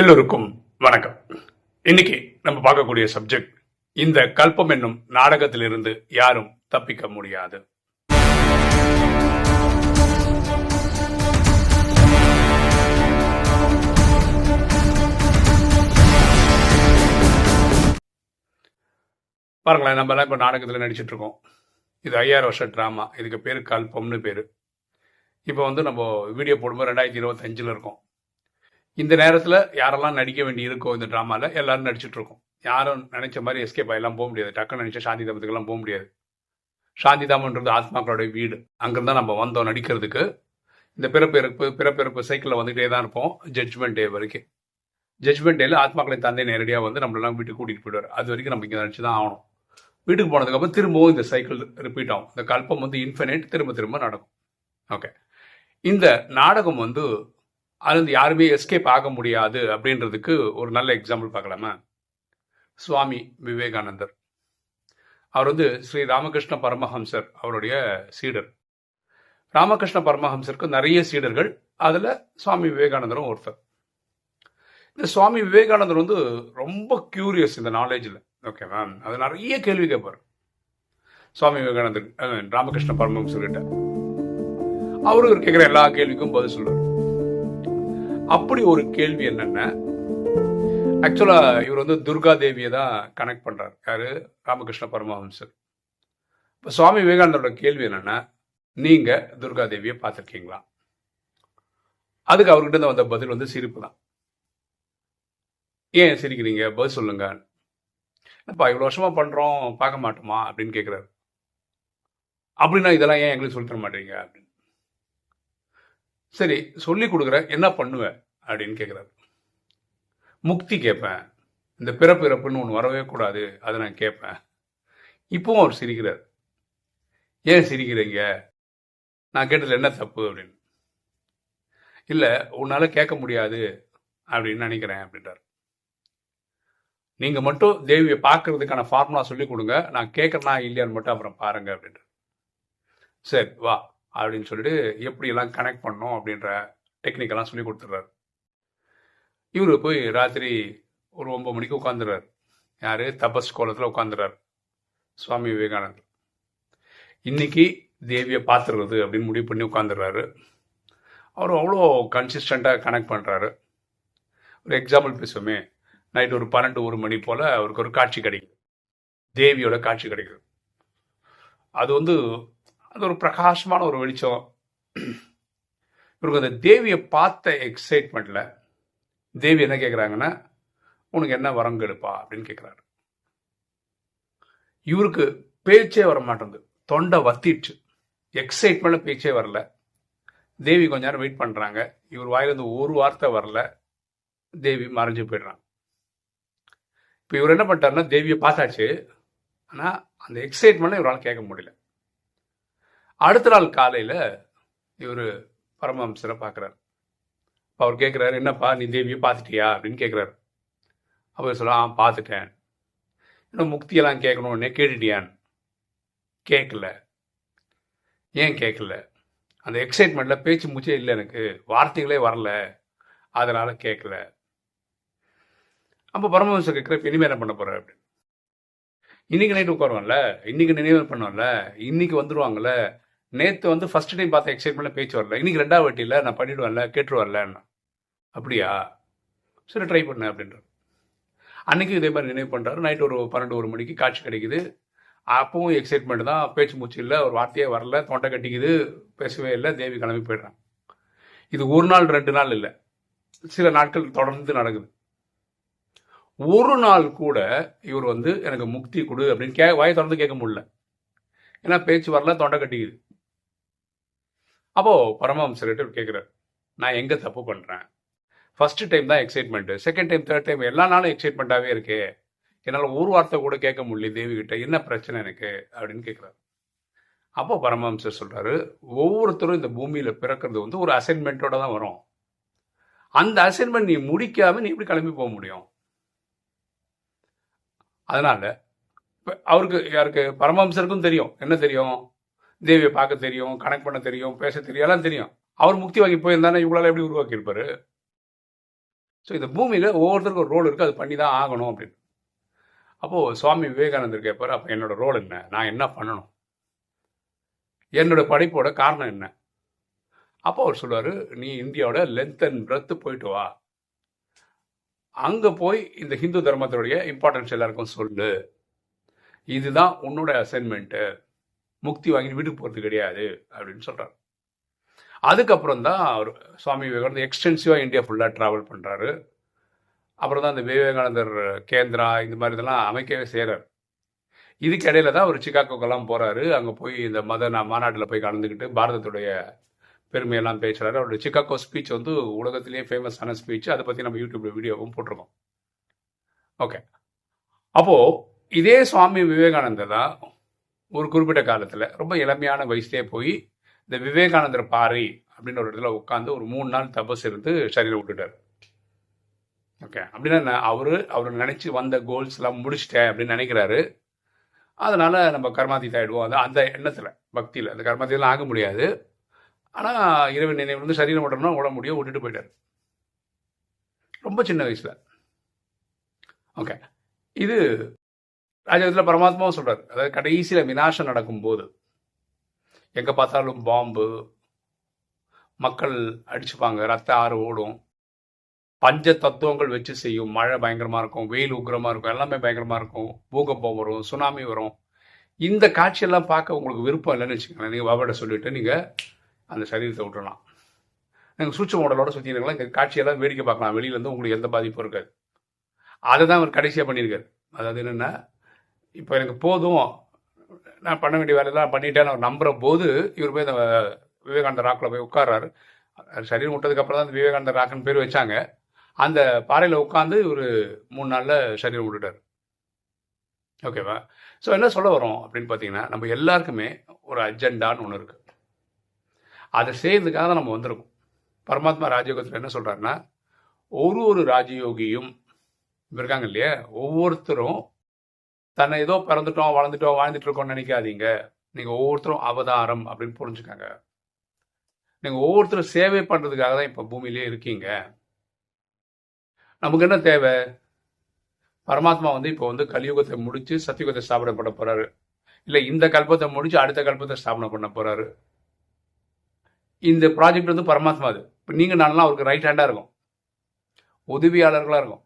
எல்லோருக்கும் வணக்கம். இன்னைக்கு நம்ம பார்க்கக்கூடிய சப்ஜெக்ட் இந்த கல்பம் என்னும் நாடகத்திலிருந்து யாரும் தப்பிக்க முடியாது. பாருங்களேன் நம்ம எல்லாம் இப்போ நாடகத்தில் நடிச்சிட்டு இருக்கோம். இது ஐயாயிரம் வருஷம் ட்ராமா இதுக்கு பேர் கல்பம்னு பேர். இப்போ வந்து நம்ம வீடியோ போடும்போது ரெண்டாயிரத்தி இருபத்தஞ்சில் இருக்கோம். இந்த நேரத்தில் யாரெல்லாம் நடிக்க வேண்டி இருக்கோ இந்த ட்ராமாவில் எல்லாரும் நடிச்சிட்டு இருக்கோம் யாரும் நினைச்ச மாதிரி எஸ்கேப் ஆகலாம் போக முடியாது. டக்குன்னு நினைச்ச சாந்தி தாமத்துக்கெல்லாம் போக முடியாது. சாந்தி தாமன்றது ஆத்மாக்களுடைய வீடு. அங்கிருந்தா நம்ம வந்தோம் நடிக்கிறதுக்கு. இந்த பிறப்பிறப்பு பிறப்பிறப்பு சைக்கிளில் வந்துகிட்டே தான் இருப்போம் ஜட்ஜ்மெண்ட் டே வரைக்கும். ஜட்ஜ்மெண்ட் டேல ஆத்மாக்களின் தந்தை நேரடியாக வந்து நம்மளெல்லாம் வீட்டுக்கு கூட்டிகிட்டு போயிடுவார். அது வரைக்கும் நம்ம இங்கே நடிச்சு தான் ஆகணும். வீட்டுக்கு போனதுக்கப்புறம் திரும்பவும் இந்த சைக்கிள் ரிப்பீட் ஆகும். இந்த கல்பம் வந்து இன்ஃபினைட் திரும்ப திரும்ப நடக்கும். ஓகே இந்த நாடகம் வந்து அது வந்து யாருமே எஸ்கேப் ஆக முடியாது அப்படின்றதுக்கு ஒரு நல்ல எக்ஸாம்பிள் பார்க்கலாமா? சுவாமி விவேகானந்தர். அவர் வந்து ஸ்ரீ ராமகிருஷ்ண பரமஹம்சர் அவருடைய சீடர். ராமகிருஷ்ண பரமஹம்சருக்கு நிறைய சீடர்கள் அதில் சுவாமி விவேகானந்தரும் ஒருத்தர். இந்த சுவாமி விவேகானந்தர் வந்து ரொம்ப கியூரியஸ் இந்த நாலேஜில் ஓகேவா அது நிறைய கேள்வி கேட்பார் சுவாமி விவேகானந்தர் ராமகிருஷ்ண பரமஹம்சர்கிட்ட. அவரு கேட்குற எல்லா கேள்விக்கும் பதில் சொல்லுவார் அப்படி ஒரு கேள்வி என்னன்னா ஆக்சுவலா இவர் வந்து துர்கா தேவியை தான் கனெக்ட் பண்றாரு. யாரு? ராமகிருஷ்ண பரமஹம்சர். இப்போ சுவாமி விவேகானந்தரோட கேள்வி என்னன்னா நீங்க துர்கா தேவியை பார்த்துருக்கீங்களா? அதுக்கு அவர்கிட்ட வந்த பதில் வந்து சிரிப்பு தான். ஏன் சிரிக்கிறீங்க? பதில் சொல்லுங்க. என்னப்பா இவ்வளோ வருஷமா பண்றோம் பார்க்க மாட்டோமா? அப்படின்னு கேட்குறாரு அப்படின்னா இதெல்லாம் ஏன் எங்களுக்கு சொல்லித்தர மாட்டீங்க? அப்படின்னு சரி சொல்லி கொடுக்குற என்ன பண்ணுவேன் அப்படின்னு கேட்குறாரு முக்தி கேட்பேன் இந்த பிறப்பு இறப்புன்னு ஒன்று வரவே கூடாது அதை நான் கேட்பேன் இப்பவும் அவர் சிரிக்கிறார். ஏன் சிரிக்கிறீங்க? நான் கேட்டதில் என்ன தப்பு அப்படின்னு. இல்லை உன்னால் கேட்க முடியாது அப்படின்னு நினைக்கிறேன் அப்படின்றார். நீங்கள் மட்டும் தேவியை பார்க்கறதுக்கான ஃபார்முலா சொல்லி கொடுங்க. நான் கேட்குறேனா இல்லையான்னு மட்டும் அப்புறம் பாருங்க அப்படின்றார். சரி வா. அப்படின்னு சொல்லிட்டு எப்படியெல்லாம் கனெக்ட் பண்ணோம் அப்படின்ற டெக்னிக்கெல்லாம் சொல்லி கொடுத்துட்றாரு. இவர் போய் ராத்திரி ஒரு ஒம்பது மணிக்கு உட்காந்துறாரு யார்? தபஸ் கோலத்தில் உட்காந்துறாரு சுவாமி விவேகானந்தர். இன்னைக்கு தேவியை பார்த்துருது அப்படின்னு முடிவு பண்ணி உட்காந்துடுறாரு அவர் அவ்வளோ கன்சிஸ்டண்ட்டாக கனெக்ட் பண்ணுறாரு ஒரு எக்ஸாம்பிள் பேசுவோமே. நைட் ஒரு பன்னெண்டு ஒரு மணி போல் அவருக்கு ஒரு காட்சி கிடைக்குது. தேவியோட காட்சி கிடைக்குது. அது வந்து அது ஒரு பிரகாசமான ஒரு வெளிச்சம். இவருக்கு அந்த தேவியை பார்த்த எக்ஸைட்மெண்ட்ல தேவி என்ன கேட்குறாங்கன்னா உனக்கு என்ன வரம் கெடுப்பா அப்படின்னு கேட்குறாரு இவருக்கு பேச்சே வர மாட்டேங்குது தொண்டை வத்திடுச்சு. எக்ஸைட்மெண்ட்ல பேச்சே வரல. தேவி கொஞ்ச நேரம் வெயிட் பண்ணுறாங்க இவர் வாயிலிருந்து ஒரு வார்த்தை வரல. தேவி மறைஞ்சு போயிடுறாங்க இப்போ இவர் என்ன பண்ணிட்டாருன்னா தேவியை பார்த்தாச்சு. ஆனால் அந்த எக்ஸைட்மெண்ட்டில் இவரால் கேட்க முடியல. அடுத்த நாள் காலையில் இவர் பரமஹம்சரை பார்க்குறாரு. அவர் கேட்குறாரு என்னப்பா நீ தேவியை பார்த்துட்டியா? அப்படின்னு கேட்குறாரு அவர் சொல்ல ஆ பார்த்துட்டேன். இன்னும் முக்தியெல்லாம் கேட்கணுன்னே கேட்டுட்டியான் கேட்கல. ஏன் கேட்கல? அந்த எக்ஸைட்மெண்ட்டில் பேச்சு மூச்சே இல்லை எனக்கு. வார்த்தைகளே வரல. அதனால் கேட்கல. அப்போ பரமஹம்சர் கேட்குற இனிமேல் என்ன பண்ண போகிற அப்படின்னு. இன்னைக்கு நைட்டு உட்காருவான்ல இன்னைக்கு நினைவு பண்ணுவான்ல இன்னைக்கு வந்துடுவாங்கல்ல நேற்று வந்து ஃபர்ஸ்ட் டைம் பார்த்த எக்ஸைட்மெண்ட்ல பேச்சு வரல. இன்னைக்கு ரெண்டாவது வட்டியில் நான் பண்ணிடுவேன்ல கேட்டுருவான்ல அப்படியா? சரி ட்ரை பண்ண அப்படின்றார். அன்னைக்கு இதே மாதிரி நினைவு பண்ணுறாரு நைட் ஒரு பன்னெண்டு ஒரு மணிக்கு காட்சி கிடைக்குது. அப்பவும் எக்ஸைட்மெண்ட் தான். பேச்சு மூச்சு இல்லை ஒரு வார்த்தையே வரல தொண்டை கட்டிக்குது பேசவே இல்லை தேவி கிளம்பி போயிடுறான். இது ஒரு நாள் ரெண்டு நாள் இல்லை. சில நாட்கள் தொடர்ந்து நடக்குது. ஒரு நாள் கூட இவர் வந்து எனக்கு முக்தி கொடு அப்படின்னு கே வாயை தொடர்ந்து கேட்க முடியல. ஏன்னா பேச்சு வரல தொண்டை கட்டிக்குது. அப்போ பரமஹம்சர்கிட்ட கேட்குறாரு நான் எங்கே தப்பு பண்ணுறேன் ஃபஸ்ட்டு டைம் தான் excitement second time third time எல்லா நாளும் எக்ஸைட்மெண்ட்டாகவே இருக்கே. என்னால் ஒரு வார்த்தை கூட கேட்க முடியல தேவிகிட்ட என்ன பிரச்சனை எனக்கு? அப்படின்னு கேட்குறாரு அப்போ பரமஹம்சர் சொல்கிறாரு ஒவ்வொருத்தரும் இந்த பூமியில் பிறக்கிறது வந்து ஒரு அசைன்மெண்ட்டோட தான் வரும். அந்த அசைன்மெண்ட் நீ முடிக்காமல் நீ எப்படி கிளம்பி போக முடியும்? அதனால் இப்போ அவருக்கு யாருக்கு? பரமஹம்சருக்கும் தெரியும். என்ன தெரியும்? தேவியை பார்க்க தெரியும் கனெக்ட் பண்ண தெரியும் பேச தெரியும் எல்லாம் தெரியும். அவர் முக்தி வாங்கி போயிருந்தானே இவங்களால எப்படி உருவாக்கி இருப்பாரு ஸோ இந்த பூமியில் ஒவ்வொருத்தருக்கும் ஒரு ரோல் இருக்குது அது பண்ணி தான் ஆகணும் அப்படின்னு. அப்போது சுவாமி விவேகானந்தர் கேட்பார் அப்போ என்னோட ரோல் என்ன? நான் என்ன பண்ணணும்? என்னோடய படைப்போட காரணம் என்ன? அப்போ அவர் சொல்லுவார் நீ இந்தியாவோட லென்த் அண்ட் பிரெத்து போயிட்டு வா. அங்கே போய் இந்த ஹிந்து தர்மத்தினுடைய இம்பார்ட்டன்ஸ் எல்லாருக்கும் சொல்லு. இதுதான் உன்னோட அசைன்மெண்ட்டு முக்தி வாங்கி வீட்டுக்கு போகிறது கிடையாது அப்படின்னு சொல்கிறார் அதுக்கப்புறம் தான் அவர் சுவாமி விவேகானந்தர் எக்ஸ்டென்சிவாக இந்தியா ஃபுல்லாக ட்ராவல் பண்ணுறாரு அப்புறம் தான் அந்த விவேகானந்தர் கேந்திரா இந்த மாதிரி இதெல்லாம் அமைக்கவே செய்கிறார் இதுக்கு இடையில தான் அவர் சிக்காகோக்கெல்லாம் போகிறாரு அங்கே போய் இந்த மத மாநாட்டில் போய் கலந்துக்கிட்டு பாரதத்துடைய பெருமையெல்லாம் பேசுகிறாரு அவருடைய சிக்காகோ ஸ்பீச் வந்து உலகத்திலேயே ஃபேமஸான ஸ்பீச் அதை பற்றி நம்ம யூடியூப்ல வீடியோவும் போட்டிருக்கோம். ஓகே அப்போது இதே சுவாமி விவேகானந்தர் தான் ஒரு குறிப்பிட்ட காலத்தில் ரொம்ப இளமையான வயசுலேயே போய் இந்த விவேகானந்தர் பாறை அப்படின்னு ஒரு இடத்துல உட்காந்து ஒரு மூணு நாள் தபஸ் இருந்து சரீரம் விட்டுட்டார். ஓகே அப்படின்னா என்ன? அவர் நினச்சி வந்த கோல்ஸ்லாம் முடிச்சிட்டேன் அப்படின்னு நினைக்கிறாரு. அதனால் நம்ம கர்மாதீத் ஆகிடுவோம் அது அந்த எண்ணத்தில் பக்தியில். அந்த கர்மாதீதெல்லாம் ஆக முடியாது. ஆனால் இரவு நினைவு வந்து சரீரம் விடணும்னா விட முடியும் விட்டுட்டு போயிட்டார். ரொம்ப சின்ன வயசில். ஓகே இது ராஜகத்தில் பரமாத்மாவும் சொல்றாரு. அதாவது கடைசியில் விநாசம் நடக்கும்போது எங்கே பார்த்தாலும் பாம்பு மக்கள் அடிச்சுப்பாங்க ரத்த ஆறு ஓடும். பஞ்ச தத்துவங்கள் வச்சு செய்யும். மழை பயங்கரமா இருக்கும் வெயில் உக்கிரமா இருக்கும் எல்லாமே பயங்கரமா இருக்கும். பூகம்பம் வரும் சுனாமி வரும். இந்த காட்சியெல்லாம் பார்க்க உங்களுக்கு விருப்பம் இல்லைன்னு வச்சுக்கோங்களேன். நீங்கள் பாபாட்ட சொல்லிட்டு நீங்கள் அந்த சரீரத்தை விட்டுறலாம். நீங்கள் சூட்ச மாடலோட சுற்றி இருக்கலாம். இந்த காட்சியெல்லாம் வேடிக்கை பார்க்கலாம். வெளியிலேருந்து உங்களுக்கு எந்த பாதிப்பும் இருக்காது. அதை தான் அவர் கடைசியாக பண்ணியிருக்காரு. அதாவது என்னென்னா இப்போ எனக்கு போதும். நான் பண்ண வேண்டிய வேலையெல்லாம் பண்ணிட்டேன்னு அவர் நம்புகிற போது இவர் போய் இந்த விவேகானந்த ராக்கில் போய் உட்கார்றாரு. சரீரம் விட்டதுக்கு அப்புறம் தான் அந்த விவேகானந்த ராக்குன்னு பேர் வச்சாங்க. அந்த பாறையில் உட்காந்து இவர் மூணு நாளில் சரீரம் விட்டுட்டார். ஓகேவா ஸோ என்ன சொல்ல வரோம் அப்படின்னு பார்த்தீங்கன்னா நம்ம எல்லாருக்குமே ஒரு அஜெண்டான்னு ஒன்று இருக்குது அதை செய்யறதுக்காக தான் நம்ம வந்திருக்கோம். பரமாத்மா ராஜயோகத்தில் என்ன சொல்கிறாருன்னா ஒரு ஒரு ராஜயோகியும் இருக்காங்க இல்லையா? ஒவ்வொருத்தரும் தன்னை ஏதோ பிறந்துட்டோம் வளர்ந்துட்டோம் வாழ்ந்துட்டு இருக்கோம்னு நினைக்காதீங்க. நீங்கள் ஒவ்வொருத்தரும் அவதாரம் அப்படின்னு புரிஞ்சுக்காங்க. நீங்கள் ஒவ்வொருத்தரும் சேவை பண்ணுறதுக்காக தான் இப்போ பூமியிலே இருக்கீங்க. நமக்கு என்ன தேவை? பரமாத்மா வந்து இப்போ வந்து கலியுகத்தை முடித்து சத்தியுகத்தை ஸ்தாபனம் பண்ண போகிறாரு இல்லை இந்த கல்பத்தை முடித்து அடுத்த கல்பத்தை ஸ்தாபனம் பண்ண போகிறாரு இந்த ப்ராஜெக்ட் வந்து பரமாத்மா அது. இப்போ நீங்கள் நான்லாம் அவருக்கு ரைட் ஹேண்டாக இருக்கும். உதவியாளர்களாக இருக்கும்.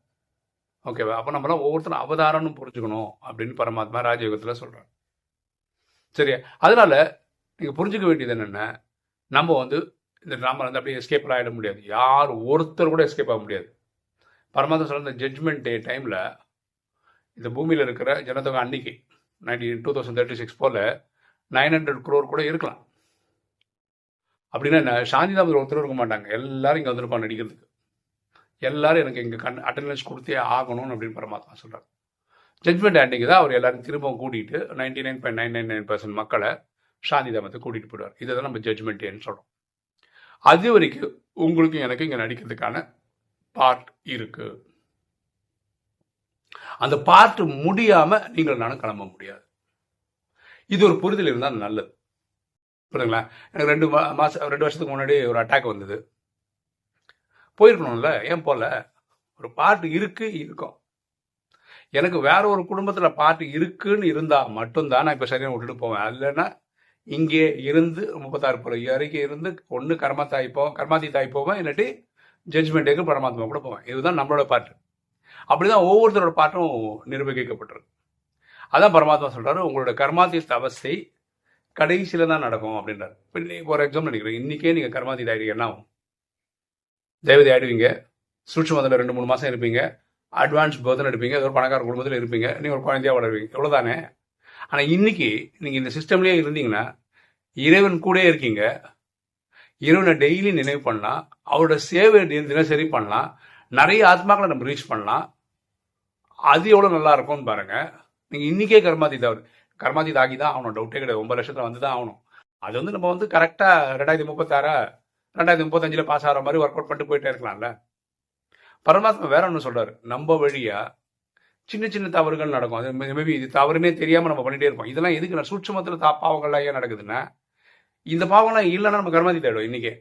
ஓகேவா? அப்போ நம்மளாம் ஒவ்வொருத்தரும் அவதாரம்னு புரிஞ்சுக்கணும் அப்படின்னு பரமாத்மா ராஜயோகத்தில் சொல்கிறார் சரியா அதனால நீங்கள் புரிஞ்சுக்க வேண்டியது என்னென்ன நம்ம வந்து இந்த நம்ம வந்து அப்படியே எஸ்கேப் ஆகிட முடியாது. யார் ஒருத்தர் கூட எஸ்கேப் ஆக முடியாது. பரமாத்மா சொல்கிற இந்த ஜட்ஜ்மெண்ட் டே டைமில் இந்த பூமியில் இருக்கிற ஜனத்தொகை அன்னைக்கு nineteen two thousand thirty six போல் நைன் ஹண்ட்ரட் குரோர் கூட இருக்கலாம். அப்படின்னா என்ன? சாந்திதாமத்தில் ஒருத்தர் இருக்க மாட்டாங்க. எல்லாரும் இங்கே வந்திருப்பாங்க நடிக்கிறதுக்கு. எல்லாரும் எனக்கு இங்கே கண் அட்டண்டன்ஸ் கொடுத்தே ஆகணும்னு அப்படின்னு பரமாத்மா சொல்கிறார் ஜட்மெண்ட் அன்னைக்கு தான் அவர் எல்லாரும் திரும்பவும் கூட்டிகிட்டு ninety nine point nine nine nine percent மக்களை சாந்தி தாமத்தை கூட்டிகிட்டு போயிடுவார். இதை தான் நம்ம ஜட்மெண்ட் டேன்னு சொல்கிறோம் அது வரைக்கும் உங்களுக்கும் எனக்கு இங்கே நடிக்கிறதுக்கான பார்ட் இருக்குது அந்த பார்ட் முடியாமல் நீங்கள் நானும் கிளம்ப முடியாது. இது ஒரு புரிதல் இருந்தால் நல்லது. புரியுதுங்களா? எனக்கு ரெண்டு மாதம் ரெண்டு வருஷத்துக்கு முன்னாடி ஒரு அட்டாக் வந்தது. போயிருக்கணும்ல ஏன் போல? ஒரு பாட்டு இருக்கு இருக்கும். எனக்கு வேற ஒரு குடும்பத்தில் பாட்டு இருக்குன்னு இருந்தா மட்டும்தான் நான் இப்போ சரியாக விட்டுட்டு போவேன். இல்லைன்னா இங்கே இருந்து முப்பத்தாறு பிறகு வரைக்கும் இருந்து ஒன்று கர்மத்தாய் போவோம் கர்மாதி தாய் போவேன் இல்லாட்டி ஜட்ஜ்மெண்ட்டுக்கு பரமாத்மா கூட போவேன். இதுதான் நம்மளோட பாட்டு. அப்படிதான் ஒவ்வொருத்தரோட பாட்டும் நிர்வகிக்கப்பட்டிருக்கு அதான் பரமாத்மா சொல்கிறாரு உங்களோட கர்மாதி தவசை கடைசியில் தான் நடக்கும் அப்படின்றார். இப்போ ஒரு எக்ஸாம்பிள் நினைக்கிறேன். இன்னைக்கே நீங்கள் கர்மாதி ஆயிடுவீங்க என்ன ஆகும் தேவதை ஆடுவீங்க சூட்சமத்தில் ரெண்டு மூணு மாதம் இருப்பீங்க. அட்வான்ஸ் பர்த்னு எடுப்பீங்க. ஒரு பணக்கார குடும்பத்தில் இருப்பீங்க. நீங்கள் ஒரு குழந்தையாக வளருவீங்க. இவ்வளவுதானே? ஆனால் இன்னைக்கு நீங்கள் இந்த சிஸ்டம்லேயே இருந்தீங்கன்னா இறைவன் கூட இருக்கீங்க. இறைவனை டெய்லி நினைவு பண்ணலாம். அவரோட சேவை தினசரி பண்ணலாம். நிறைய ஆத்மாக்களை நம்ம ரீச் பண்ணலாம். அது எவ்வளோ நல்லா இருக்கும்னு பாருங்கள் நீங்கள் இன்னைக்கே கர்மாதி தவறு கர்மாதி தாகி தான் ஆகணும் டவுட்டே கிடையாது. ஒன்பது லட்சத்தில் வந்து தான் ஆகணும். அது வந்து நம்ம வந்து கரெக்டாக ரெண்டாயிரத்தி முப்பத்தாறா ரெண்டாயிரத்தி முப்பத்தஞ்சில் பாஸ் ஆகிற மாதிரி ஒர்க் அவுட் பண்ணிட்டு போயிட்டே இருக்கலாம்ல. பரமாத்மா வேற ஒன்று சொல்கிறார் நம்ம வழியாக சின்ன சின்ன தவறுகள் நடக்கும். அது மேபி இது தவறுனே தெரியாமல் நம்ம பண்ணிகிட்டே இருப்போம். இதெல்லாம் எதுக்கு நான் சூட்சமத்தில் தா பாவங்கள்லாம் ஏன் நடக்குதுன்னா இந்த பாவங்கள்லாம் இல்லைன்னா நம்ம கர்மாதி தேடும் இன்றைக்கி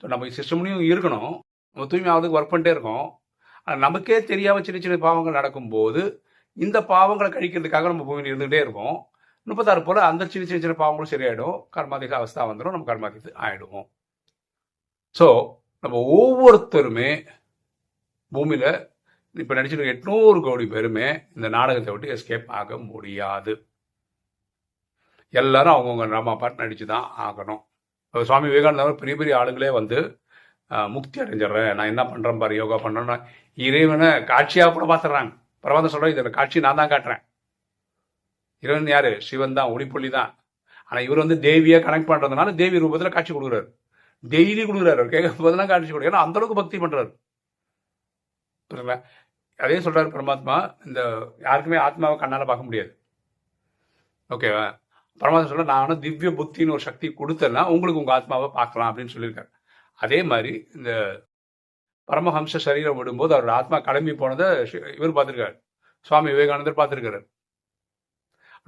So நம்ம சிஸ்டம்லையும் இருக்கணும். நம்ம தூய்மை ஆகிறதுக்கு ஒர்க் பண்ணிட்டே இருக்கோம். ஆனால் நமக்கே தெரியாமல் சின்ன சின்ன பாவங்கள் நடக்கும்போது இந்த பாவங்களை கழிக்கிறதுக்காக நம்ம பூமியில் இருந்துகிட்டே இருக்கோம். முப்பத்தாறு போல் அந்த சின்ன சின்ன சின்ன பாவங்களும் சரியாயிடும். கர்மாதிக அவஸ்தா வந்துடும் நம்ம கர்மாதிக்கு ஆயிடுவோம். ஸோ நம்ம ஒவ்வொருத்தருமே பூமியில் இப்போ நடிச்சிருக்க எட்நூறு கோடி பேருமே இந்த நாடகத்தை விட்டு எஸ்கேப் ஆக முடியாது. எல்லாரும் அவங்கவுங்க நம்ம பாட்டு நடித்து தான் ஆகணும். இப்போ சுவாமி விவேகானந்தர் பெரிய பெரிய ஆளுங்களே வந்து முக்தி அடைஞ்சிடுறேன். நான் என்ன பண்ணுறேன் பாரு யோகா பண்ணுறேன்னா இறைவனை காட்சியாக கூட பார்த்துட்றாங்க பரவாயில்ல சொல்கிறேன் இதில் காட்சி நான் தான் காட்டுறேன். இறைவன் யார்? சிவன் தான் ஒளிப்புள்ளி தான். ஆனால் இவர் வந்து தேவியை கனெக்ட் பண்ணுறதுனால தேவி ரூபத்தில் காட்சி கொடுக்குறாரு. டெய்லி கொடுக்குறாரு அவர். கேட்கும் போதெல்லாம் காட்சி கொடுக்க ஏன்னா அந்த அளவுக்கு பக்தி பண்ணுறாரு புரியுங்களா அதே சொல்கிறார் பரமாத்மா இந்த யாருக்குமே ஆத்மாவை கண்ணால் பார்க்க முடியாது. ஓகேவா? பரமாத்மா சொல்ல நானும் திவ்ய புத்தின்னு ஒரு சக்தி கொடுத்தேன்னா உங்களுக்கு உங்கள் ஆத்மாவை பார்க்கலாம் அப்படின்னு சொல்லியிருக்காரு. அதே மாதிரி இந்த பரமஹம்ச சரீரம் விடும்போது அவரோட ஆத்மா கிளம்பி போனதை இவர் பார்த்துருக்காரு. சுவாமி விவேகானந்தர் பார்த்துருக்காரு.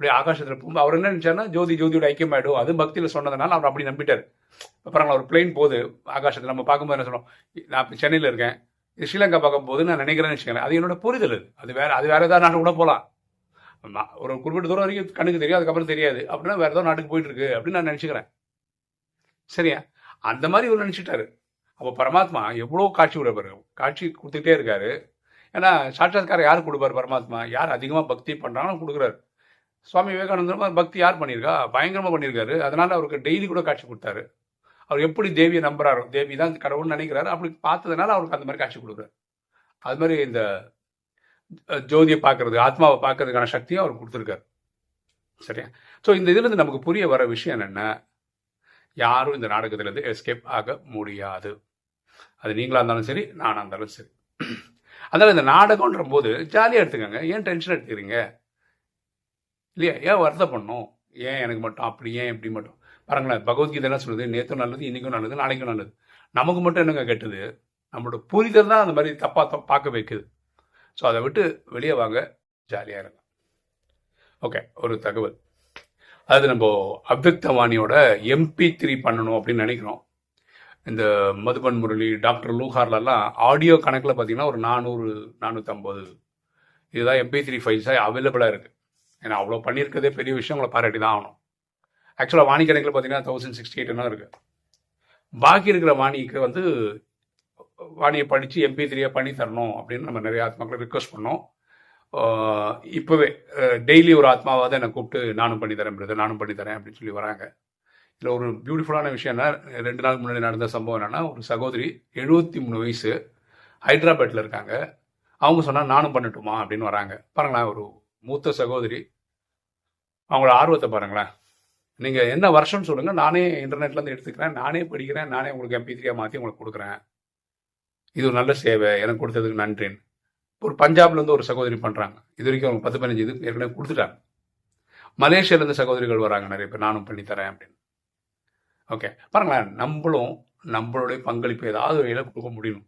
அப்படியே ஆகாஷத்தில் போகும்போது அவர் என்ன நினைச்சாருன்னா ஜோதி ஜோதியோட ஐக்கியமாயிடும் அது பக்தியில் சொன்னதுனால அவர் அப்படி நம்பிட்டார். அப்புறம் ஒரு பிளெயின் போகுது ஆகாஷத்தில். நம்ம பார்க்கும்போது என்ன சொன்னோம் நான் இப்போ சென்னையில் இருக்கேன். இது ஸ்ரீலங்கா பார்க்கும் போது நான் நினைக்கிறேன்னு வச்சுக்கிறேன் அது என்னோட புரிதல் அது. அது வேற அது வேற ஏதாவது நாட்டு கூட போகலாம் ஒரு குறிப்பிட்ட தூரம் வரைக்கும் கண்ணுக்கு தெரியும் அதுக்கப்புறம் தெரியாது. அப்படின்னா வேற ஏதோ நாட்டுக்கு போயிட்டு இருக்கு அப்படின்னு நான் நினச்சிக்கிறேன். சரியா? அந்த மாதிரி இவர் நினச்சிட்டாரு. அப்போ பரமாத்மா எவ்வளோ காட்சி விடுப்பாரு காட்சி கொடுத்துட்டே இருக்காரு. ஏன்னா சாட்சாத்காரம் யார் கொடுப்பாரு பரமாத்மா? யார் அதிகமாக பக்தி பண்ணுறாங்களோ கொடுக்குறாரு. சுவாமி விவேகானந்தர் பக்தி யார் பண்ணியிருக்கா? பயங்கரமாக பண்ணியிருக்காரு. அதனால அவருக்கு டெய்லி கூட காட்சி கொடுத்தாரு. அவர் எப்படி தேவியை நம்புறாரோ தேவி தான் கடவுள்னு நினைக்கிறாரு. அப்படி பார்த்ததுனால அவருக்கு அந்த மாதிரி காட்சி கொடுக்குறாரு. அது மாதிரி இந்த ஜோதியை பார்க்கறது ஆத்மாவை பார்க்கறதுக்கான சக்தியும் அவர் கொடுத்துருக்காரு. சரியா? ஸோ இந்த இதுலேருந்து நமக்கு புரிய வர விஷயம் என்னென்ன யாரும் இந்த நாடகத்திலேருந்து எஸ்கேப் ஆக முடியாது. அது நீங்களாக இருந்தாலும் சரி நானாக இருந்தாலும் சரி. அதனால இந்த நாடகம்ன்ற போது ஜாலியாக எடுத்துக்கோங்க. ஏன் டென்ஷன் எடுத்துக்கிறீங்க? இல்லையா? ஏன் வருத்தப்படணும் ஏன் எனக்கு மட்டும் அப்படி ஏன் இப்படி மட்டும்? பாருங்களேன் பகவத்கீதை என்ன சொல்லுது? நேற்றும் நல்லது இன்னைக்கும் நல்லது நாளைக்கும் நல்லது. நமக்கு மட்டும் என்னங்க கெட்டது? நம்மளோட புரிதல் தான் அந்த மாதிரி தப்பாக பார்க்க வைக்குது. ஸோ அதை விட்டு வெளியே வாங்க ஜாலியாக இருங்க. ஓகே ஒரு தகவல். அது நம்ம அவ்வக்தவாணியோட எம்பி த்ரீ பண்ணணும் அப்படின்னு நினைக்கிறோம். இந்த மதுபன் முரளி டாக்டர் லூஹார்லலாம் ஆடியோ கணக்கில் பார்த்தீங்கன்னா ஒரு நானூறு நானூற்றம்பது இதுதான் எம்பி த்ரீ ஃபைல்ஸாக அவைலபிளாக இருக்குது ஏன்னா அவ்வளோ பண்ணியிருக்கதே பெரிய விஷயம் உங்களை பாராட்டி தான் ஆகணும். ஆக்சுவலாக வாணி கணக்கில் பார்த்தீங்கன்னா தௌசண்ட் சிக்ஸ்டி எயிட்னா இருக்குது பாக்கி இருக்கிற வாணிக்கு வந்து வாணியை படித்து எம்பி த்ரீயாக பண்ணி தரணும் அப்படின்னு நம்ம நிறைய ஆத்மாக்களை ரிக்வஸ்ட் பண்ணோம். இப்போவே டெய்லி ஒரு ஆத்மாவாவது என்னை கூப்பிட்டு நானும் பண்ணி தரேன் பிரதர் நானும் பண்ணி தரேன் அப்படின்னு சொல்லி வராங்க. இதில் ஒரு பியூட்டிஃபுல்லான விஷயம் என்ன ரெண்டு நாள் முன்னாடி நடந்த சம்பவம் என்னென்னா ஒரு சகோதரி எழுபத்தி மூணு வயசு ஹைதராபாத்தில் இருக்காங்க. அவங்க சொன்னால் நானும் பண்ணட்டுமா? அப்படின்னு வராங்க. பாருங்களேன் ஒரு மூத்த சகோதரி அவங்களோட ஆர்வத்தை பாருங்களேன். நீங்கள் என்ன வருஷம்னு சொல்லுங்கள் நானே இன்டர்நெட்லேருந்து எடுத்துக்கிறேன் நானே படிக்கிறேன் நானே உங்களுக்கு எம்பி த்ரீயாக மாற்றி உங்களுக்கு கொடுக்குறேன். இது ஒரு நல்ல சேவை எனக்கு கொடுத்ததுக்கு நன்றின்னு. ஒரு பஞ்சாப்லேருந்து ஒரு சகோதரி பண்ணுறாங்க இது வரைக்கும் அவங்க பத்து பதினஞ்சு இது ஏற்கனவே கொடுத்துட்டாங்க. மலேசியாலேருந்து சகோதரிகள் வராங்க நிறைய பேர் நானும் பண்ணித்தரேன் அப்படின்னு. ஓகே பாருங்களேன் நம்மளும் நம்மளுடைய பங்களிப்பு ஏதாவது வகையில் கொடுக்க முடியும்.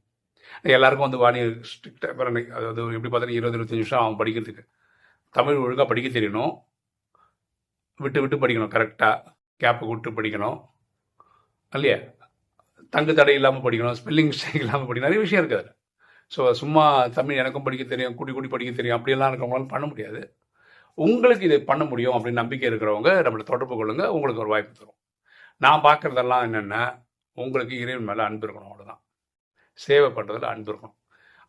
எல்லாருக்கும் வந்து வாணி ஸ்ட்ரிக்டாக அதாவது எப்படி பார்த்தீங்கன்னா இருபது இருபத்தஞ்சி நிமிஷம் அவன் படிக்கிறதுக்கு. தமிழ் ஒழுங்காக படிக்க தெரியணும். விட்டு விட்டு படிக்கணும் கரெக்டாக கேப்பை விட்டு படிக்கணும். இல்லையா? தங்கு தடை இல்லாமல் படிக்கணும் ஸ்பெல்லிங் மிஸ்டேக் இல்லாமல் படிக்கணும் நிறைய விஷயம் இருக்குது அதில். ஸோ சும்மா தமிழ் எனக்கும் படிக்க தெரியும் கூட்டி கூட்டி படிக்க தெரியும் அப்படியெல்லாம் இருக்கிறவங்களும் பண்ண முடியாது. உங்களுக்கு இது பண்ண முடியும் அப்படின்னு நம்பிக்கை இருக்கிறவங்க நம்மளை தொடர்பு கொள்ளுங்க உங்களுக்கு ஒரு வாய்ப்பு தரும். நான் பார்க்குறதெல்லாம் என்னென்ன உங்களுக்கு இறைவன் மேலே அன்பு இருக்கணும் அவ்வளோதான் சேவை பண்ணுறதுல அன்பு இருக்கணும்.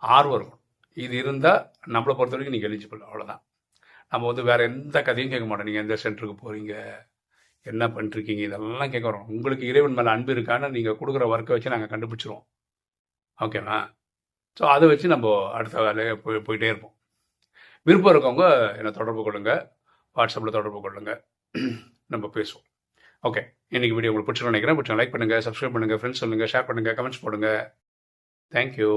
ஆர்வம் இருக்கணும். இது இருந்தால் நம்மளை பொறுத்த வரைக்கும் நீங்கள் எலிஜிபிள் அவ்வளோதான் நம்ம வந்து வேறு எந்த கதையும் கேட்க மாட்டோம். நீங்கள் எந்த சென்டருக்கு போகிறீங்க என்ன பண்ணிருக்கீங்க? இதெல்லாம் கேட்க வரோம் உங்களுக்கு இறைவன் மேலே அன்பு இருக்கான்னு நீங்கள் கொடுக்குற ஒர்க்கை வச்சு நாங்கள் கண்டுபிடிச்சிருவோம். ஓகேவா ஸோ அதை வச்சு நம்ம அடுத்த வேலையை போய் போயிட்டே இருப்போம். விருப்பம் இருக்கவங்க என்னை தொடர்பு கொள்ளுங்க. வாட்ஸ்அப்பில் தொடர்பு கொள்ளுங்க. நம்ம பேசுவோம். ஓகே இன்றைக்கி வீடியோ உங்களுக்கு பிடிச்சிருக்கோம் நினைக்கிறேன். பிடிச்சா லைக் பண்ணுங்கள் சப்ஸ்கிரைப் பண்ணுங்கள் ஃப்ரெண்ட்ஸ் சொல்லுங்கள் ஷேர் பண்ணுங்கள் கமெண்ட்ஸ் போடுங்க. தேங்க்யூ